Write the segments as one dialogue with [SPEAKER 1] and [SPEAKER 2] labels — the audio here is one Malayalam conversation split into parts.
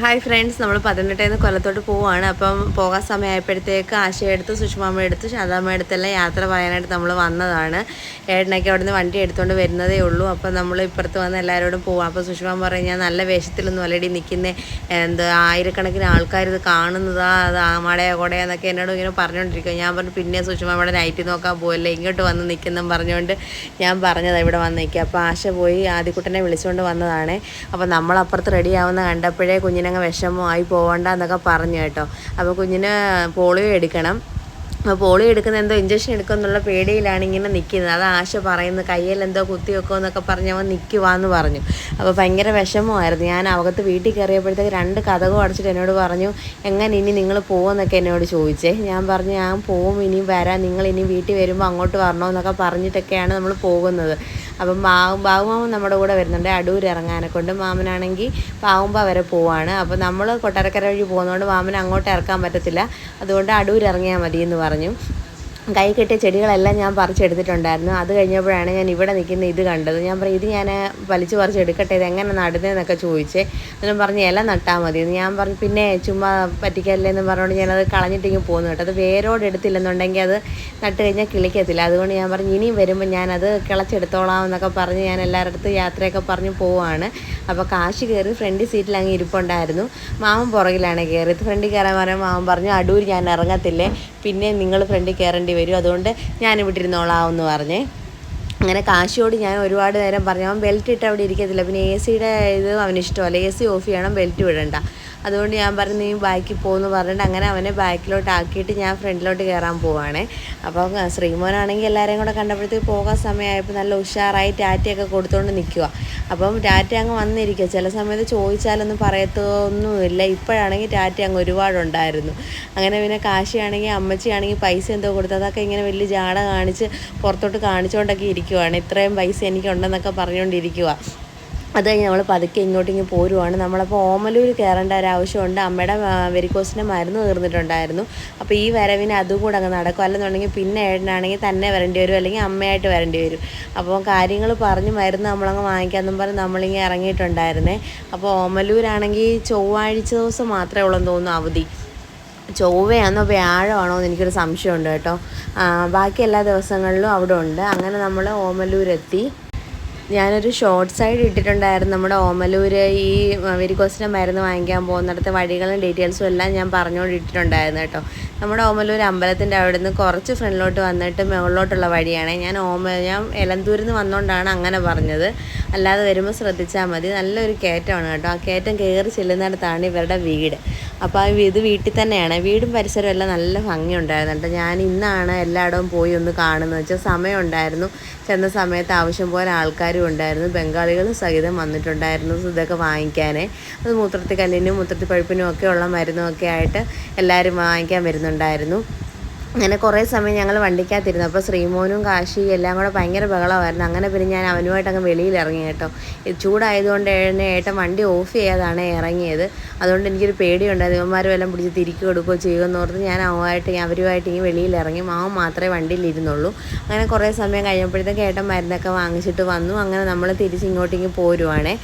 [SPEAKER 1] ഹായ് ഫ്രണ്ട്സ് നമ്മൾ പത്തനംതിട്ടയിൽ കൊല്ലത്തോട്ട് പോവാണ്. അപ്പം പോകാൻ സമയമായപ്പോഴത്തേക്ക് ആശയ എടുത്ത് സുഷമാമ്മ എടുത്ത് ശാന്താമ്മ എടുത്തെല്ലാം യാത്ര പറയാനായിട്ട് നമ്മൾ വന്നതാണ്. ഏട്ടനൊക്കെ അവിടുന്ന് വണ്ടി എടുത്തുകൊണ്ട് വരുന്നതേ ഉള്ളൂ. അപ്പം നമ്മൾ ഇപ്പുറത്ത് വന്ന് എല്ലാവരോടും പോവാം. അപ്പോൾ സുഷമാമ്മ പറയും ഞാൻ നല്ല വേഷത്തിലൊന്നും അല്ലടി നിൽക്കുന്ന എന്താ ആയിരക്കണക്കിന് ആൾക്കാർ ഇത് കാണുന്നതാ അത് ആമാടയാ കൊടയാന്നൊക്കെ എന്നോട് ഇങ്ങനെ പറഞ്ഞുകൊണ്ടിരിക്കുക ഞാൻ പറഞ്ഞു പിന്നെ സുഷമാമ്മയുടെ നൈറ്റ് നോക്കാൻ പോകല്ലേ ഇങ്ങോട്ട് വന്ന് നിൽക്കുന്നെന്ന് പറഞ്ഞുകൊണ്ട് ഞാൻ പറഞ്ഞതാണ് ഇവിടെ വന്ന് നിൽക്കുക അപ്പോൾ ആശ പോയി ആദ്യക്കുട്ടനെ വിളിച്ചുകൊണ്ട് വന്നതാണ്. അപ്പോൾ നമ്മളപ്പുറത്ത് റെഡിയാവുന്ന കണ്ടപ്പോഴേ കണ്ടപ്പോഴേ കുഞ്ഞിനങ്ങ് വിഷമമായി പോകണ്ട എന്നൊക്കെ പറഞ്ഞു കേട്ടോ. അപ്പോൾ കുഞ്ഞിന് പോളിയോ എടുക്കണം. പോളിയോ എടുക്കുന്ന എന്തോ ഇഞ്ചക്ഷൻ എടുക്കുമെന്നുള്ള പേടിയിലാണ് ഇങ്ങനെ നിൽക്കുന്നത്. അത് ആശ പറയുന്നത് കയ്യിൽ എന്തോ കുത്തി വെക്കുമെന്നൊക്കെ പറഞ്ഞ് അവൻ നിൽക്കുവാന്ന് പറഞ്ഞു. അപ്പോൾ ഭയങ്കര വിഷമമായിരുന്നു. ഞാൻ അവകത്ത് വീട്ടിൽ കയറിയപ്പോഴത്തേക്ക് രണ്ട് കഥകൾ അടച്ചിട്ട് എന്നോട് പറഞ്ഞു എങ്ങനെ ഇനി നിങ്ങൾ പോകുമെന്നൊക്കെ എന്നോട് ചോദിച്ചേ. ഞാൻ പറഞ്ഞു ഞാൻ പോവും ഇനിയും വരാം. നിങ്ങൾ ഇനി വീട്ടിൽ വരുമ്പോൾ അങ്ങോട്ട് വരണമെന്നൊക്കെ പറഞ്ഞിട്ടൊക്കെയാണ് നമ്മൾ പോകുന്നത്. അപ്പം ബാവും ബാവുമാമൻ നമ്മുടെ കൂടെ വരുന്നുണ്ട്. അടൂർ ഇറങ്ങാനെ കൊണ്ട് മാമനാണെങ്കിൽ പാവുമ്പ വരെ പോവാണ്. അപ്പോൾ നമ്മൾ കൊട്ടാരക്കര വഴി പോകുന്നതുകൊണ്ട് മാമൻ അങ്ങോട്ട് ഇറക്കാൻ പറ്റത്തില്ല. അതുകൊണ്ട് അടൂർ ഇറങ്ങിയാൽ മതി എന്ന് പറഞ്ഞു. കൈ കെട്ടിയ ചെടികളെല്ലാം ഞാൻ പറിച്ചെടുത്തിട്ടുണ്ടായിരുന്നു. അത് കഴിഞ്ഞപ്പോഴാണ് ഞാൻ ഇവിടെ നിൽക്കുന്ന ഇത് കണ്ടത്. ഞാൻ പറയും ഇത് ഞാൻ വലിച്ചു പറിച്ചെടുക്കട്ടെ ഇത് എങ്ങനെ നടുന്നതെന്നൊക്കെ ചോദിച്ചേ എന്നും പറഞ്ഞ് ഇല നട്ടാൽ മതി. ഞാൻ പറഞ്ഞു പിന്നെ ചുമ്മാ പറ്റിക്കല്ലേ? എന്ന് പറഞ്ഞുകൊണ്ട് ഞാനത് കളഞ്ഞിട്ടിങ്ങ് പോകുന്നു കേട്ടോ. അത് വേരോട് എടുത്തില്ലെന്നുണ്ടെങ്കിൽ അത് നട്ട് കഴിഞ്ഞാൽ കിളിക്കത്തില്ല. അതുകൊണ്ട് ഞാൻ പറഞ്ഞു ഇനിയും വരുമ്പോൾ ഞാനത് കിളച്ചെടുത്തോളാം എന്നൊക്കെ പറഞ്ഞ് ഞാൻ എല്ലാവരുടെ അടുത്ത് യാത്രയൊക്കെ പറഞ്ഞ് പോവാണ്. അപ്പോൾ കാശ് കയറി ഫ്രണ്ട് സീറ്റിൽ അങ്ങ് ഇരിപ്പുണ്ടായിരുന്നു. മാമൻ പുറകിലാണ് കയറിയത്. ഫ്രണ്ടിൽ കയറാൻ പറയാൻ മാമൻ പറഞ്ഞു അടൂർ ഞാൻ ഇറങ്ങത്തില്ലേ? പിന്നെ നിങ്ങൾ ഫ്രണ്ടിൽ കയറേണ്ടി വരും. അതുകൊണ്ട് ഞാൻ ഇവിടെ ഇരുന്നോളാം എന്ന് പറഞ്ഞേ. അങ്ങനെ കാശിയോട് ഞാൻ ഒരുപാട് നേരം പറഞ്ഞു അവൻ ബെൽറ്റ് ഇട്ട് അവിടെ ഇരിക്കത്തില്ല. പിന്നെ എ സിയുടെ ഇത് അവനിഷ്ടമല്ല. എ സി ഓഫ് ചെയ്യണം ബെൽറ്റ് വിടണ്ട. അതുകൊണ്ട് ഞാൻ പറഞ്ഞു നീ ബാക്കിൽ പോകുമെന്ന് പറഞ്ഞിട്ട് അങ്ങനെ അവനെ ബാക്കിലോട്ട് ആക്കിയിട്ട് ഞാൻ ഫ്രണ്ടിലോട്ട് കയറാൻ പോവാണേ. അപ്പോൾ ശ്രീമോനാണെങ്കിൽ എല്ലാവരെയും കൂടെ കണ്ടപ്പോഴത്തേക്ക് പോകാൻ സമയമായപ്പോൾ നല്ല ഉഷാറായി ടാറ്റയൊക്കെ കൊടുത്തുകൊണ്ട് നിൽക്കുക അപ്പം ടാറ്റ അങ്ങ് വന്നിരിക്കുക ചില സമയത്ത് ചോദിച്ചാലൊന്നും പറയത്തൊന്നുമില്ല. ഇപ്പോഴാണെങ്കിൽ ടാറ്റ അങ്ങ് ഒരുപാടുണ്ടായിരുന്നു. അങ്ങനെ പിന്നെ കാശിയാണെങ്കിൽ അമ്മച്ചിയാണെങ്കിൽ പൈസ എന്തോ കൊടുത്തു അതൊക്കെ ഇങ്ങനെ വലിയ ജാട കാണിച്ച് പുറത്തോട്ട് കാണിച്ചുകൊണ്ടൊക്കെ ഇരിക്കുവാണ്. ഇത്രയും പൈസ എനിക്കുണ്ടെന്നൊക്കെ പറഞ്ഞുകൊണ്ടിരിക്കുക അത് കഴിഞ്ഞ് നമ്മൾ പതുക്കെ ഇങ്ങോട്ട് ഇങ്ങ് പോരുവാണ്. നമ്മളപ്പോൾ ഓമലൂർ കയറേണ്ട ഒരു ആവശ്യമുണ്ട്. അമ്മയുടെ വെരിക്കോസിന്റെ മരുന്ന് തീർന്നിട്ടുണ്ടായിരുന്നു. അപ്പോൾ ഈ വരവിന് അതും കൂടെ അങ്ങ് നടക്കും. അല്ലെന്നുണ്ടെങ്കിൽ പിന്നെ ഏട്ടനാണെങ്കിൽ തന്നെ വരേണ്ടി വരും. അല്ലെങ്കിൽ അമ്മയായിട്ട് വരേണ്ടി വരും. അപ്പോൾ കാര്യങ്ങൾ പറഞ്ഞ് മരുന്ന് നമ്മളങ്ങ് വാങ്ങിക്കാമെന്നും പറഞ്ഞ് നമ്മളിങ്ങനെ ഇറങ്ങിയിട്ടുണ്ടായിരുന്നേ. അപ്പോൾ ഓമലൂരാണെങ്കിൽ ചൊവ്വാഴ്ച ദിവസം മാത്രമേ ഉള്ളൂ തോന്നുന്നു അവധി. ചൊവ്വയാണോ വ്യാഴമാണോ എന്ന് എനിക്കൊരു സംശയമുണ്ട് കേട്ടോ. ബാക്കി എല്ലാ ദിവസങ്ങളിലും അവിടെ ഉണ്ട്. അങ്ങനെ നമ്മൾ ഓമലൂരെത്തി. ഞാനൊരു ഷോർട്ട് സൈഡ് ഇട്ടിട്ടുണ്ടായിരുന്നു. നമ്മുടെ ഓമലൂര് ഈ വെരിക്കോസിന്റെ മരുന്ന് വാങ്ങിക്കാൻ പോകുന്നിടത്തെ വഴികളും ഡീറ്റെയിൽസും എല്ലാം ഞാൻ പറഞ്ഞുകൊണ്ടിട്ടുണ്ടായിരുന്നു കേട്ടോ. നമ്മുടെ ഓമലൂർ അമ്പലത്തിന്റെ അവിടെ നിന്ന് കുറച്ച് ഫ്രണ്ടിലോട്ട് വന്നിട്ട് മുകളിലോട്ടുള്ള വഴിയാണ്. ഞാൻ ഓമ ഞാൻ എലന്തൂരിൽ നിന്ന് വന്നുകൊണ്ടാണ് അങ്ങനെ പറഞ്ഞത്. അല്ലാതെ വരുമ്പോൾ ശ്രദ്ധിച്ചാൽ മതി. നല്ലൊരു കയറ്റമാണ് കേട്ടോ. ആ കയറ്റം കയറി ചെല്ലുന്നിടത്താണ് ഇവരുടെ വീട്. അപ്പോൾ ഇത് വീട്ടിൽ തന്നെയാണ്. വീടും പരിസരവും എല്ലാം നല്ല ഭംഗിയുണ്ടായിരുന്നു കേട്ടോ. ഞാൻ ഇന്നാണ് എല്ലായിടവും പോയി ഒന്ന് കാണുന്നത്. വെച്ചാൽ സമയമുണ്ടായിരുന്നു. ചെന്ന സമയത്ത് ആവശ്യം പോലെ ആൾക്കാരും ഉണ്ടായിരുന്നു. ബംഗാളികൾ സഹിതം വന്നിട്ടുണ്ടായിരുന്നു ഇതൊക്കെ വാങ്ങിക്കാൻ അത് മൂത്രത്തിൽ കല്ലിനും മൂത്രത്തിൽ പഴുപ്പിനും ഒക്കെ ഉള്ള മരുന്നും ഒക്കെ ആയിട്ട് എല്ലാവരും വാങ്ങിക്കാൻ വരുന്നുണ്ടായിരുന്നു. അങ്ങനെ കുറേ സമയം ഞങ്ങൾ വണ്ടിക്കകത്തിരുന്നു. അപ്പോൾ ശ്രീമോനും കാശി എല്ലാം കൂടെ ഭയങ്കര ബഹളമായിരുന്നു. അങ്ങനെ പിന്നെ ഞാൻ അവനുമായിട്ട് അങ്ങ് വെളിയിൽ ഇറങ്ങി കേട്ടോ ചൂടായതുകൊണ്ട് എന്നെ ഏട്ടൻ വണ്ടി ഓഫ് ചെയ്യാതാണ് ഇറങ്ങിയത്. അതുകൊണ്ട് എനിക്കൊരു പേടിയുണ്ടായിരുന്നു ഇവന്മാരും എല്ലാം പിടിച്ച് തിരികെ കൊടുക്കുകയോ ചെയ്യുമെന്ന് ഓർത്ത് ഞാൻ അവമായിട്ട് അവരുമായിട്ട് ഇങ്ങനെ വെളിയിൽ ഇറങ്ങി മാവൻ മാത്രമേ വണ്ടിയിൽ ഇരുന്നുള്ളൂ അങ്ങനെ കുറേ സമയം കഴിഞ്ഞപ്പോഴത്തേക്ക് ഏട്ടൻ മരുന്നൊക്കെ വാങ്ങിച്ചിട്ട് വന്നു. അങ്ങനെ നമ്മൾ തിരിച്ച് ഇങ്ങോട്ടേക്ക് പോരുവാണേ.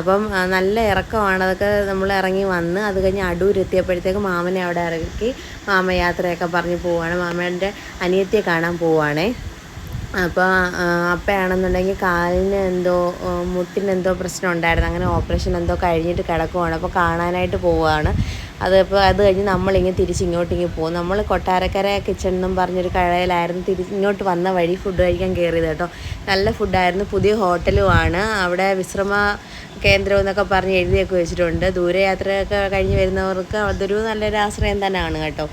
[SPEAKER 1] അപ്പം നല്ല ഇറക്കമാണ്. അതൊക്കെ നമ്മൾ ഇറങ്ങി വന്ന് അത് കഴിഞ്ഞ് അടൂരെത്തിയപ്പോഴത്തേക്ക് മാമനെ അവിടെ ഇറക്കി മാമയാത്രയൊക്കെ പറഞ്ഞ് പോവാണ്. മാമന്റെ അനിയത്തിയെ കാണാൻ പോവുകയാണേ അപ്പോൾ അപ്പയാണെന്നുണ്ടെങ്കിൽ കാലിന് എന്തോ മുട്ടിന് എന്തോ പ്രശ്നം ഉണ്ടായിരുന്നു. അങ്ങനെ ഓപ്പറേഷൻ എന്തോ കഴിഞ്ഞിട്ട് കിടക്കുവാണ്. അപ്പോൾ കാണാനായിട്ട് പോവുകയാണ് അതിപ്പോൾ അത് കഴിഞ്ഞ് നമ്മളിങ്ങനെ തിരിച്ച് ഇങ്ങോട്ടിങ്ങ് പോകും. നമ്മൾ കൊട്ടാരക്കര കിച്ചൺ എന്നും പറഞ്ഞൊരു കടയിലായിരുന്നു തിരിച്ച് ഇങ്ങോട്ട് വന്ന വഴി ഫുഡ് കഴിക്കാൻ കയറിയത് കേട്ടോ. നല്ല ഫുഡായിരുന്നു. പുതിയ ഹോട്ടലുമാണ്. അവിടെ വിശ്രമ കേന്ദ്രം എന്നൊക്കെ പറഞ്ഞ് എഴുതിയൊക്കെ വെച്ചിട്ടുണ്ട്. ദൂരയാത്രയൊക്കെ കഴിഞ്ഞ് വരുന്നവർക്ക് അതൊരു നല്ലൊരു ആശ്രയം തന്നെയാണ് കേട്ടോ.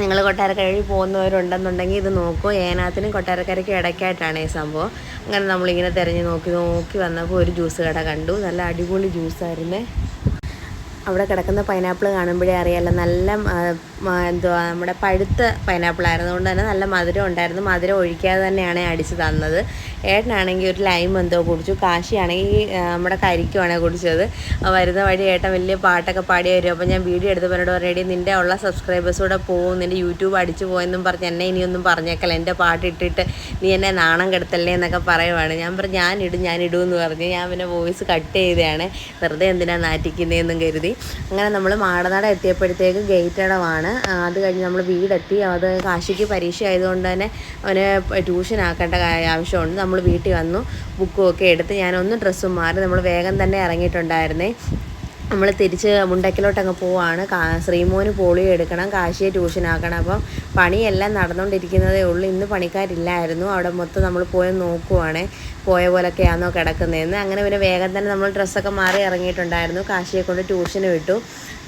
[SPEAKER 1] നിങ്ങൾ കൊട്ടാരക്കരയിൽ പോകുന്നവരുണ്ടെന്നുണ്ടെങ്കിൽ ഇത് നോക്കൂ. ഏനാത്തിനും കൊട്ടാരക്കരയ്ക്കും ഇടയ്ക്കായിട്ടാണ് ഈ സംഭവം. അങ്ങനെ നമ്മളിങ്ങനെ തിരഞ്ഞ് നോക്കി നോക്കി വന്നപ്പോൾ ഒരു ജ്യൂസ് കട കണ്ടു. നല്ല അടിപൊളി ജ്യൂസായിരുന്നേ. അവിടെ കിടക്കുന്ന പൈനാപ്പിൾ കാണുമ്പോഴേ അറിയാമല്ലോ നല്ല എന്തുവാ നമ്മുടെ പഴുത്ത പൈനാപ്പിൾ ആയിരുന്നതുകൊണ്ട് തന്നെ നല്ല മധുരം ഉണ്ടായിരുന്നു. മധുരം ഒഴിക്കാതെ തന്നെയാണ് അടിച്ച് തന്നത്. ഏട്ടനാണെങ്കിൽ ഒരു ലൈം എന്തോ കുടിച്ചു കാശിയാണെങ്കിൽ നമ്മുടെ കരിക്കുവാണെങ്കിൽ കുടിച്ചത്. വരുന്ന വഴി ഏട്ടൻ വലിയ പാട്ടൊക്കെ പാടി വരും. അപ്പോൾ ഞാൻ വീഡിയോ എടുത്ത് പറഞ്ഞോട് റെഡി നിന്റെ ഉള്ള സബ്സ്ക്രൈബേഴ്സ് കൂടെ പോകും നിന്റെ യൂട്യൂബ് അടിച്ചു പോയെന്നും പറഞ്ഞ് എന്നെ ഇനിയൊന്നും പറഞ്ഞേക്കല്ല. എന്റെ പാട്ട് ഇട്ടിട്ട് നീ എന്നെ നാണം കെടുത്തല്ലേ എന്നൊക്കെ പറയുവാണ്. ഞാൻ പറഞ്ഞു ഞാനിടും ഞാനിടും എന്ന് പറഞ്ഞ് ഞാൻ പിന്നെ വോയിസ് കട്ട് ചെയ്തതാണ്. വെറുതെ എന്തിനാണ് നാറ്റിക്കുന്നതെന്നും കരുതി. അങ്ങനെ നമ്മൾ മാടനാട് എത്തിയപ്പോഴത്തേക്ക് ഗേറ്റ് അടവാണ്. അത് കഴിഞ്ഞ് നമ്മൾ വീടെത്തി. അത് കാശിക്ക് പരീക്ഷ ആയതുകൊണ്ട് തന്നെ അവന് ട്യൂഷൻ ആക്കേണ്ട ആവശ്യമുണ്ട്. നമ്മൾ വീട്ടിൽ വന്നു ബുക്കും ഒക്കെ എടുത്ത് ഞാനൊന്ന് ഡ്രസ്സും മാറി നമ്മൾ വേഗം തന്നെ ഇറങ്ങിയിട്ടുണ്ടായിരുന്നേ. നമ്മൾ തിരിച്ച് മുണ്ടക്കിലോട്ടങ്ങ് പോവാണ്. ശ്രീമോന് പോളിയോ എടുക്കണം കാശിയെ ട്യൂഷനാക്കണം. അപ്പം പണിയെല്ലാം നടന്നുകൊണ്ടിരിക്കുന്നതേ ഉള്ളൂ. ഇന്ന് പണിക്കാരില്ലായിരുന്നു. അവിടെ മൊത്തം നമ്മൾ പോയി നോക്കുവാണ്. പോയ പോലൊക്കെയാണോ കിടക്കുന്നതെന്ന്. അങ്ങനെ പിന്നെ വേഗം തന്നെ നമ്മൾ ഡ്രസ്സൊക്കെ മാറി ഇറങ്ങിയിട്ടുണ്ടായിരുന്നു. കാശിയെ കൊണ്ട് ട്യൂഷന് വിട്ടു.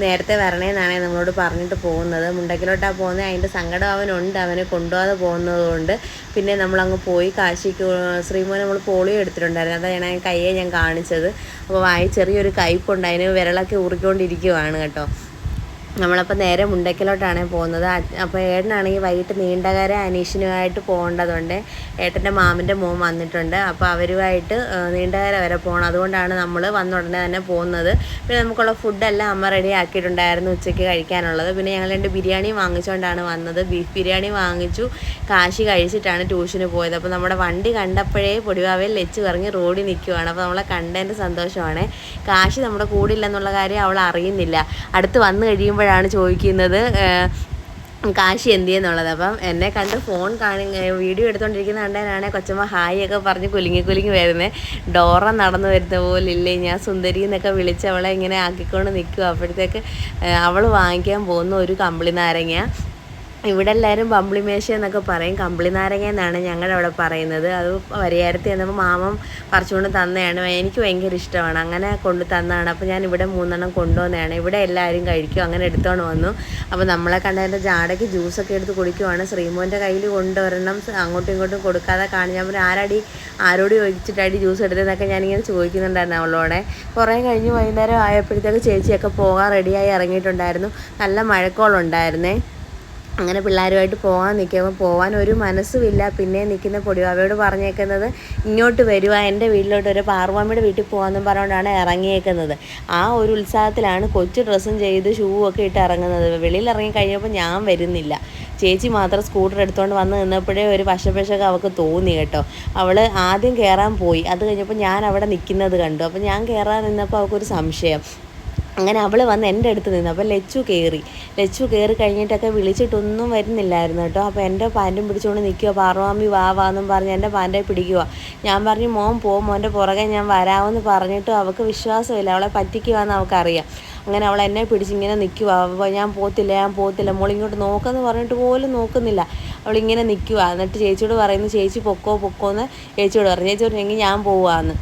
[SPEAKER 1] നേരത്തെ വരണേന്നാണ് നമ്മളോട് പറഞ്ഞിട്ട് പോകുന്നത്. മുണ്ടക്കിലോട്ടാണ് പോകുന്നത് അതിന്റെ സങ്കടം അവനുണ്ട്. അവനെ കൊണ്ടുപോകാതെ പോകുന്നതുകൊണ്ട്. പിന്നെ നമ്മളങ്ങ് പോയി കാശിക്ക് ശ്രീമോൻ നമ്മൾ പോളിയോ എടുത്തിട്ടുണ്ടായിരുന്നു. അതാണ് ഞാൻ കയ്യെ ഞാൻ കാണിച്ചത്. അപ്പോൾ വായി ചെറിയൊരു കയ്പുണ്ട്. അതിന് വിരളൊക്കെ ഊറിക്കൊണ്ടിരിക്കുവാണ് കേട്ടോ. നമ്മളപ്പോൾ നേരെ മുണ്ടയ്ക്കലോട്ടാണ് പോകുന്നത്. അപ്പോൾ ഏട്ടനാണെങ്കിൽ വൈകിട്ട് നീണ്ടകര അനീഷിനുമായിട്ട് പോകേണ്ടതുണ്ട്. ഏട്ടന്റെ മാമിന്റെ മോൻ വന്നിട്ടുണ്ട്. അപ്പോൾ അവരുമായിട്ട് നീണ്ടകര വരെ പോകണം. അതുകൊണ്ടാണ് നമ്മൾ വന്ന ഉടനെ തന്നെ പോകുന്നത്. പിന്നെ നമുക്കുള്ള ഫുഡെല്ലാം അമ്മ റെഡി ആക്കിയിട്ടുണ്ടായിരുന്നു ഉച്ചയ്ക്ക് കഴിക്കാനുള്ളത്. പിന്നെ ഞങ്ങൾ രണ്ട് ബിരിയാണി വാങ്ങിച്ചുകൊണ്ടാണ് വന്നത്. ബീഫ് ബിരിയാണി വാങ്ങിച്ചു. കാശി കഴിച്ചിട്ടാണ് ട്യൂഷന് പോയത്. അപ്പോൾ നമ്മുടെ വണ്ടി കണ്ടപ്പോഴേ പൊടിവാവയിൽ വെച്ച് പറഞ്ഞ് റോഡിൽ നിൽക്കുവാണ്. അപ്പോൾ നമ്മളെ കണ്ടതിന്റെ സന്തോഷമാണ്. കാശി നമ്മുടെ കൂടില്ലെന്നുള്ള കാര്യം അവൾ അറിയുന്നില്ല. അടുത്ത് വന്നു കഴിയുമ്പോഴാണ് ചോദിക്കുന്നത് കാശ് കാശി എന്ത് ചെയ്യുന്നുള്ളത്. അപ്പം എന്നെ കണ്ട് ഫോൺ കാണി വീഡിയോ എടുത്തുകൊണ്ടിരിക്കുന്ന കണ്ടതിനാണെ കൊച്ചമ്മ ഹായ് ഒക്കെ പറഞ്ഞ് കുലുങ്ങി കുലുങ്ങി വരുന്നത് ഡോറ നടന്നു വരുന്ന പോലെ ഇല്ലേ ഞാൻ സുന്ദരി എന്നൊക്കെ വിളിച്ച് അവളെ ഇങ്ങനെ ആക്കിക്കൊണ്ട് നിൽക്കുക അപ്പോഴത്തേക്ക് അവൾ വാങ്ങിക്കാൻ പോകുന്ന ഒരു കമ്പിളി നാരങ്ങ ഇവിടെ എല്ലാവരും ബമ്പിളി മേശ എന്നൊക്കെ പറയും. കമ്പിളി നാരങ്ങ എന്നാണ് ഞങ്ങളുടെ അവിടെ പറയുന്നത്. അത് വരിയാരത്തി എന്നപ്പോൾ മാമം പറിച്ചുകൊണ്ട് തന്നെയാണ്. എനിക്ക് ഭയങ്കര ഇഷ്ടമാണ്. അങ്ങനെ കൊണ്ട് തന്നതാണ് അപ്പോൾ ഞാൻ ഇവിടെ മൂന്നെണ്ണം കൊണ്ടുവന്നതാണ്. ഇവിടെ എല്ലാവരും കഴിക്കും. അങ്ങനെ എടുത്തോണ്ട് വന്നു. അപ്പോൾ നമ്മളെ കണ്ടതിന്റെ ജാടയ്ക്ക് ജ്യൂസൊക്കെ എടുത്ത് കുടിക്കുവാണ്. ശ്രീമോന്റെ കയ്യിൽ കൊണ്ടുവരണം. അങ്ങോട്ടും ഇങ്ങോട്ടും കൊടുക്കാതെ കാണിച്ചാൽ ഞാൻ ആരാടി ആരോട് ചോദിച്ചിട്ടാടി ജ്യൂസ് എടുത്തതെന്നൊക്കെ ഞാനിങ്ങനെ ചോദിക്കുന്നുണ്ടായിരുന്നു അവളോടെ. കുറേ കഴിഞ്ഞ് വൈകുന്നേരം ആയപ്പോഴത്തേക്ക് ചേച്ചിയൊക്കെ പോകാൻ റെഡിയായി ഇറങ്ങിയിട്ടുണ്ടായിരുന്നു. നല്ല മഴക്കോളുണ്ടായിരുന്നേ. അങ്ങനെ പിള്ളേരുമായിട്ട് പോകാൻ നിൽക്കുമ്പോൾ പോകാൻ ഒരു മനസ്സുമില്ല. പിന്നെ നിൽക്കുന്ന പൊടിവാവയോട് പറഞ്ഞേക്കുന്നത് ഇങ്ങോട്ട് വരുക എന്റെ വീട്ടിലോട്ട് ഒരു പാർവാമ്മയുടെ വീട്ടിൽ പോകാമെന്നും പറഞ്ഞുകൊണ്ടാണ് ഇറങ്ങിയേക്കുന്നത്. ആ ഒരു ഉത്സാഹത്തിലാണ് കൊച്ചു ഡ്രസ്സും ചെയ്ത് ഷൂവും ഒക്കെ ഇട്ട് ഇറങ്ങുന്നത്. വെളിയിൽ ഇറങ്ങി കഴിഞ്ഞപ്പോൾ ഞാൻ വരുന്നില്ല. ചേച്ചി മാത്രം സ്കൂട്ടർ എടുത്തുകൊണ്ട് വന്ന് നിന്നപ്പോഴേ ഒരു വശപ്പശൊക്കെ അവൾക്ക് തോന്നി കേട്ടോ. അവൾ ആദ്യം കയറാൻ പോയി. അത് കഴിഞ്ഞപ്പോൾ ഞാൻ അവിടെ നിൽക്കുന്നത് കണ്ടു. അപ്പോൾ ഞാൻ കയറാൻ നിന്നപ്പോൾ അവൾക്കൊരു സംശയം. അങ്ങനെ അവൾ വന്ന് എന്റെ അടുത്ത് നിന്ന് അപ്പോൾ ലച്ചു കയറി. ലച്ചു കയറി കഴിഞ്ഞിട്ടൊക്കെ വിളിച്ചിട്ടൊന്നും വരുന്നില്ലായിരുന്നു കേട്ടോ. അപ്പോൾ എന്റെ പാന്റും പിടിച്ചുകൊണ്ട് നിൽക്കുക പാർവാമി വാ വാ വാന്നും പറഞ്ഞ് എന്റെ പാന്റെ പിടിക്കുക ഞാൻ പറഞ്ഞു മോൻ പോ മോന്റെ പുറകെ ഞാൻ വരാമെന്ന് പറഞ്ഞിട്ട് അവൾക്ക് വിശ്വാസമില്ല. അവളെ പറ്റിക്കുവാന്ന് അവൾക്കറിയാം. അങ്ങനെ അവൾ എന്നെ പിടിച്ചിങ്ങനെ നിൽക്കുക അപ്പോൾ ഞാൻ പോത്തില്ല ഞാൻ പോത്തില്ല. മോൾ ഇങ്ങോട്ട് നോക്കെന്ന് പറഞ്ഞിട്ട് പോലും നോക്കുന്നില്ല. അവളിങ്ങനെ നിൽക്കുക എന്നിട്ട് ചേച്ചിയോട് പറയുന്നു ചേച്ചി പൊക്കോ പൊക്കോ എന്ന് ചേച്ചിയോട് പറഞ്ഞു ചേച്ചി പറഞ്ഞെങ്കിൽ ഞാൻ പോവാന്ന്.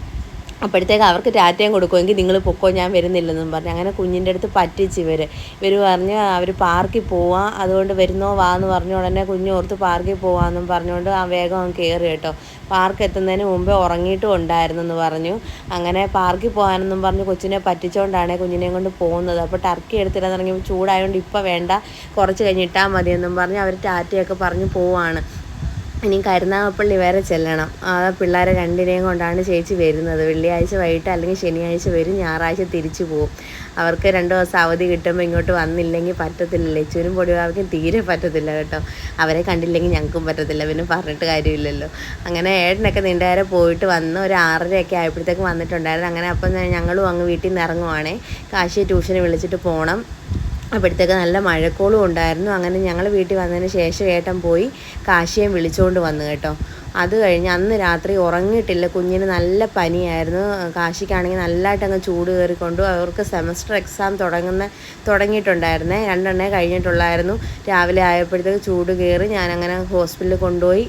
[SPEAKER 1] അപ്പോഴത്തേക്ക് അവർക്ക് ടാറ്റയും കൊടുക്കുമെങ്കിൽ നിങ്ങൾ പൊക്കോ ഞാൻ വരുന്നില്ലെന്നും പറഞ്ഞു. അങ്ങനെ കുഞ്ഞിന്റെ അടുത്ത് പറ്റിച്ച് ഇവർ ഇവർ പറഞ്ഞ് അവർ പാർക്കിൽ പോവാം. അതുകൊണ്ട് വരുന്നോ വാ എന്ന് പറഞ്ഞ ഉടനെ കുഞ്ഞ് ഓർത്ത് പാർക്കിൽ പോവാമെന്നും പറഞ്ഞുകൊണ്ട് ആ വേഗം കയറി കേട്ടോ. പാർക്ക് എത്തുന്നതിന് മുമ്പേ ഉറങ്ങിയിട്ടും ഉണ്ടായിരുന്നെന്ന് പറഞ്ഞു. അങ്ങനെ പാർക്കിൽ പോകാനെന്നും പറഞ്ഞ് കൊച്ചിനെ പറ്റിച്ചുകൊണ്ടാണ് കുഞ്ഞിനെയും കൊണ്ട് പോകുന്നത്. അപ്പോൾ ടർക്കി എടുത്തിടാൻ തുടങ്ങിയപ്പോൾ ചൂടായതുകൊണ്ട് ഇപ്പോൾ വേണ്ട. കുറച്ച് കഴിഞ്ഞ് ഇട്ടാൽ മതിയെന്നും പറഞ്ഞ് അവർ ടാറ്റയൊക്കെ പറഞ്ഞ് പോവാണ്. ഇനി കരുനാഗപ്പള്ളി വരെ ചെല്ലണം. ആ പിള്ളേരെ രണ്ടിനെയും കൊണ്ടാണ് ചേച്ചി വരുന്നത്. വെള്ളിയാഴ്ച വൈകിട്ട് അല്ലെങ്കിൽ ശനിയാഴ്ച വരും ഞായറാഴ്ച തിരിച്ചു പോകും അവർക്ക് രണ്ട് ദിവസം അവധി കിട്ടുമ്പോൾ ഇങ്ങോട്ട് വന്നില്ലെങ്കിൽ പറ്റത്തില്ല ലച്ചുവിനും പൊടിവാർക്കും തീരെ പറ്റത്തില്ല കേട്ടോ. അവരെ കണ്ടില്ലെങ്കിൽ ഞങ്ങൾക്കും പറ്റത്തില്ല. പിന്നെ പറഞ്ഞിട്ട് കാര്യമില്ലല്ലോ. അങ്ങനെ ഏട്ടനൊക്കെ നേരെ പോയിട്ട് വന്ന് ഒരു ആറരയൊക്കെ ആയപ്പോഴത്തേക്ക് വന്നിട്ടുണ്ടായിരുന്നു. അങ്ങനെ അപ്പം ഞങ്ങളും അങ്ങ് വീട്ടിൽ നിന്ന് ഇറങ്ങുവാണേ. കാശി ട്യൂഷന് വിളിച്ചിട്ട് പോകണം അപ്പോഴത്തേക്ക് നല്ല മഴക്കോളും ഉണ്ടായിരുന്നു. അങ്ങനെ ഞങ്ങൾ വീട്ടിൽ വന്നതിന് ശേഷം ഏട്ടൻ പോയി കാശിയെ വിളിച്ചുകൊണ്ട് വന്നു കേട്ടോ. അത് കഴിഞ്ഞ് അന്ന് രാത്രി ഉറങ്ങിയിട്ടില്ല. കുഞ്ഞിന് നല്ല പനിയായിരുന്നു. കാശിക്കാണെങ്കിൽ നല്ലതായിട്ട് അങ്ങ് ചൂട് കയറിക്കൊണ്ടു അവർക്ക് സെമസ്റ്റർ എക്സാം തുടങ്ങുന്ന തുടങ്ങിയിട്ടുണ്ടായിരുന്നേ. രണ്ടെണ്ണേ കഴിഞ്ഞിട്ടുള്ളായിരുന്നു. രാവിലെ ആയപ്പോഴത്തേക്ക് ചൂട് കയറി ഞാനങ്ങനെ ഹോസ്പിറ്റലിൽ കൊണ്ടുപോയി.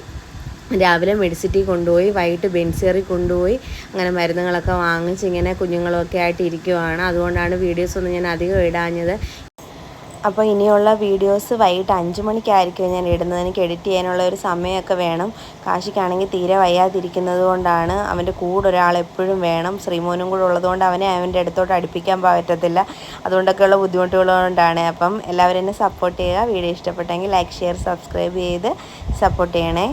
[SPEAKER 1] രാവിലെ മെഡിസിറ്റി കൊണ്ടുപോയി. വൈകിട്ട് ബെൻസേറി കൊണ്ടുപോയി. അങ്ങനെ മരുന്നുകളൊക്കെ വാങ്ങിച്ച് ഇങ്ങനെ കുഞ്ഞുങ്ങളൊക്കെ ആയിട്ട് ഇരിക്കുവാണ്. അതുകൊണ്ടാണ് വീഡിയോസ് ഒന്നും ഞാൻ അധികം ഇടാഞ്ഞത്. അപ്പോൾ ഇനിയുള്ള വീഡിയോസ് വൈകിട്ട് അഞ്ച് മണിക്കായിരിക്കും ഞാൻ ഇടുന്നത്. എനിക്ക് എഡിറ്റ് ചെയ്യാനുള്ള ഒരു സമയമൊക്കെ വേണം. കാശിക്കാണെങ്കിൽ തീരെ വയ്യാതിരിക്കുന്നത് കൊണ്ടാണ് അവന്റെ കൂടെ ഒരാൾ എപ്പോഴും വേണം. ശ്രീമോനും കൂടെ ഉള്ളതുകൊണ്ട് അവനെ അവന്റെ അടുത്തോട്ട് അടുപ്പിക്കാൻ പറ്റത്തില്ല. അതുകൊണ്ടൊക്കെയുള്ള ബുദ്ധിമുട്ടുകൾ കൊണ്ടാണ്. അപ്പം എല്ലാവരും എന്നെ സപ്പോർട്ട് ചെയ്യുക. വീഡിയോ ഇഷ്ടപ്പെട്ടെങ്കിൽ ലൈക്ക് ഷെയർ സബ്സ്ക്രൈബ് ചെയ്ത് സപ്പോർട്ട് ചെയ്യണേ.